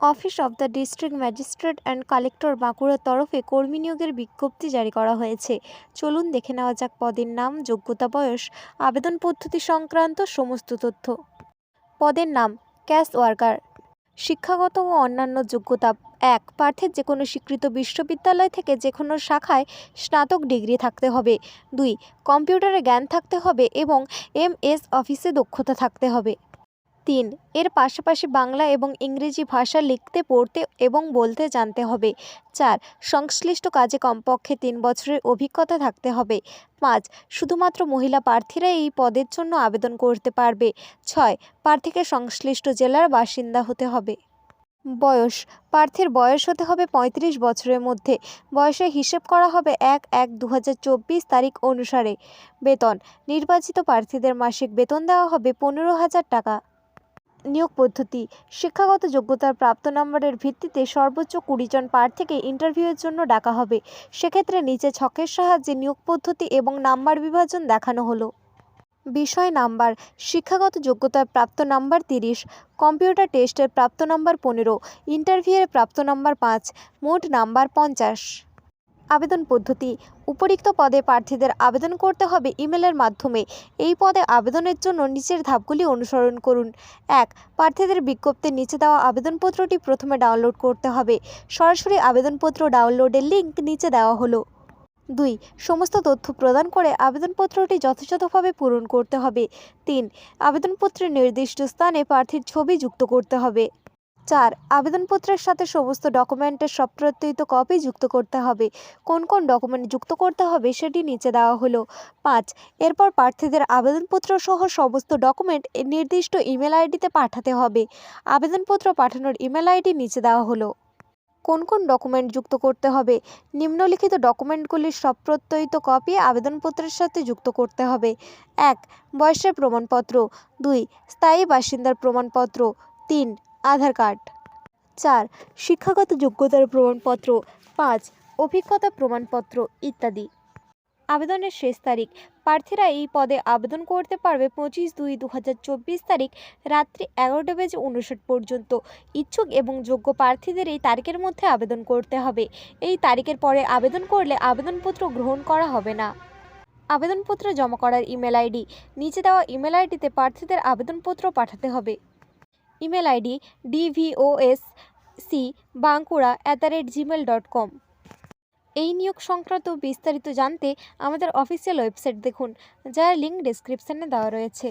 Office of the district magistrate and collector বাঁকুড়ার তরফে কর্মী নিয়োগের বিজ্ঞপ্তি জারি করা হয়েছে। চলুন দেখে নেওয়া যাক পদের নাম, যোগ্যতা, বয়স, আবেদন পদ্ধতি সংক্রান্ত সমস্ত তথ্য। পদের নাম, ক্যাশ ওয়ার্কার। শিক্ষাগত ও অন্যান্য যোগ্যতা এক প্রার্থীর যে কোনো স্বীকৃত বিশ্ববিদ্যালয় থেকে যে কোনো শাখায় স্নাতক ডিগ্রি থাকতে হবে। দুই, কম্পিউটারে জ্ঞান থাকতে হবে এবং এম এস অফিসে দক্ষতা থাকতে হবে। তিন। এর পাশাপাশি বাংলা এবং ইংরেজি ভাষা লিখতে, পড়তে এবং বলতে জানতে হবে। চার। সংশ্লিষ্ট কাজে কমপক্ষে তিন বছরের অভিজ্ঞতা থাকতে হবে। পাঁচ। শুধুমাত্র মহিলা প্রার্থীরা এই পদের জন্য আবেদন করতে পারবে। ছয়। প্রার্থীকে সংশ্লিষ্ট জেলার বাসিন্দা হতে হবে। বয়স। প্রার্থীর বয়স হতে হবে পঁয়ত্রিশ বছরের মধ্যে। বয়সের হিসেব করা হবে এক এক দু তারিখ অনুসারে। বেতন। নির্বাচিত প্রার্থীদের মাসিক বেতন দেওয়া হবে পনেরো হাজার টাকা। নিয়োগ পদ্ধতি, শিক্ষাগত যোগ্যতার প্রাপ্ত নম্বরের ভিত্তিতে সর্বোচ্চ কুড়ি জন প্রার্থীকে ইন্টারভিউয়ের জন্য ডাকা হবে। সেক্ষেত্রে নিচে ছকের সাহায্যে নিয়োগ পদ্ধতি এবং নাম্বার বিভাজন দেখানো হলো। বিষয় নাম্বার, শিক্ষাগত যোগ্যতার প্রাপ্ত নাম্বার তিরিশ, কম্পিউটার টেস্টের প্রাপ্ত নাম্বার পনেরো ইন্টারভিউয়ের প্রাপ্ত নাম্বার পাঁচ, মোট নাম্বার পঞ্চাশ। আবেদন পদ্ধতি। উপরিক্ত পদে প্রার্থীদের আবেদন করতে হবে ইমেলের মাধ্যমে। এই পদে আবেদনের জন্য নিচের ধাপগুলি অনুসরণ করুন। এক, প্রার্থীদের বিজ্ঞপ্তির নিচে দেওয়া আবেদনপত্রটি প্রথমে ডাউনলোড করতে হবে। সরাসরি আবেদনপত্র ডাউনলোডের লিঙ্ক নিচে দেওয়া হলো। দুই, সমস্ত তথ্য প্রদান করে আবেদনপত্রটি যথাযথভাবে পূরণ করতে হবে। তিন, আবেদনপত্রের নির্দিষ্ট স্থানে প্রার্থীর ছবি যুক্ত করতে হবে। চার, আবেদনপত্রের সাথে সমস্ত ডকুমেন্টের সপ্রত্যয়িত কপি যুক্ত করতে হবে। কোন কোন ডকুমেন্ট যুক্ত করতে হবে সেটি নিচে দেওয়া হলো। পাঁচ, এরপর প্রার্থীদের আবেদনপত্র সহ সমস্ত ডকুমেন্ট নির্দিষ্ট ইমেল আইডিতে পাঠাতে হবে। আবেদনপত্র পাঠানোর ইমেল আইডি নিচে দেওয়া হলো। কোন কোন ডকুমেন্ট যুক্ত করতে হবে? নিম্নলিখিত ডকুমেন্টগুলির সপ্রত্যয়িত কপি আবেদনপত্রের সাথে যুক্ত করতে হবে। এক, বয়সের প্রমাণপত্র। দুই, স্থায়ী বাসিন্দার প্রমাণপত্র। তিন আধার কার্ড। চার, শিক্ষাগত যোগ্যতার প্রমাণপত্র। পাঁচ, অভিজ্ঞতা প্রমাণপত্র ইত্যাদি। আবেদনের শেষ তারিখ। প্রার্থীরা এই পদে আবেদন করতে পারবে পঁচিশ দুই দু তারিখ রাত্রি এগারোটা বেজে উনষাট পর্যন্ত। ইচ্ছুক এবং যোগ্য প্রার্থীদের এই তারিখের মধ্যে আবেদন করতে হবে। এই তারিখের পরে আবেদন করলে আবেদনপত্র গ্রহণ করা হবে না। আবেদনপত্র জমা করার ইমেল আইডি। নিচে দেওয়া ইমেল আইডিতে প্রার্থীদের আবেদনপত্র পাঠাতে হবে। Email ID DVOS C Bankura at the rate Gmail dot com এই নিয়োগ সংক্রান্ত বিস্তারিত জানতে আমাদের অফিসিয়াল ওয়েবসাইট দেখুন, যার লিঙ্ক ডিসক্রিপশানে দেওয়া রয়েছে।